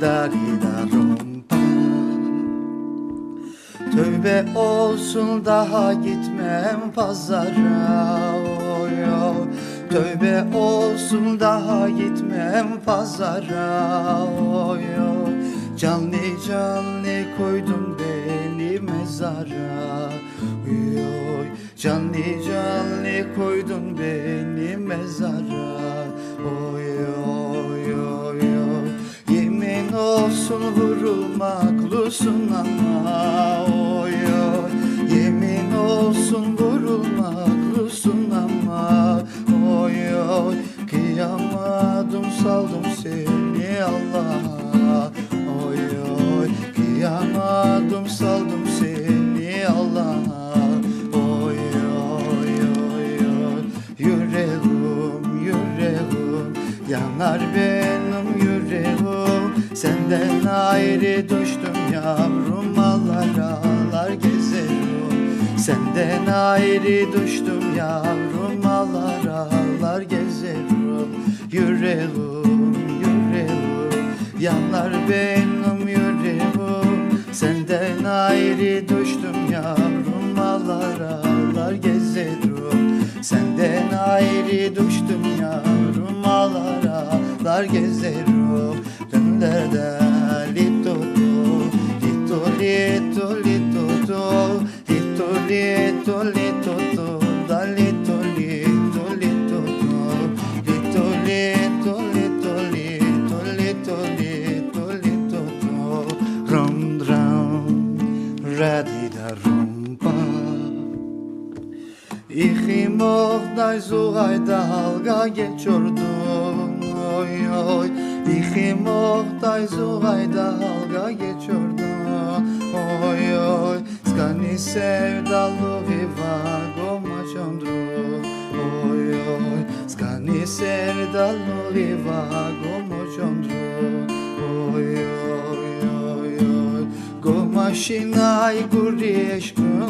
dari da rumpa Tövbe olsun daha gitmem pazara. Oy oy. Tövbe olsun daha gitmem pazara. Oy oy. Canlı canlı koydun beni mezara. Oy oy. Canlı canlı koydun beni mezara Olsun vurulmaklusun ama oy oy. Yemin olsun vurulmaklusun ama oy oy. Kıyamadım saldım seni Allah'a oy oy. Kıyamadım saldım seni Allah'a oy oy oy oy. Yüreğim yüreğim yanar benim yüreğim Senden ayrı düştüm yavrum ağlar ağlar gezerim Senden ayrı düştüm yavrum ağlar ağlar gezerim Yüreğim yüreğim yanar benim yüreğim Senden ayrı düştüm yavrum ağlar ağlar gezerim Senden ayrı düştüm yavrum ağlar ağlar gezerim da da lito to lito lito to lito lito lito to da lito lito lito to lito lito lito lito lito lito to rum rum radi da rumpa ich im och da so da halga geçiyordum oy oy İhi mohdaj zugayda halga geçiyordum Oy oy Skani sevdalı viva goma çondru Oy oy Skani sevdalı viva goma çondru Oy oy oy oy Goma şinay guri eşkım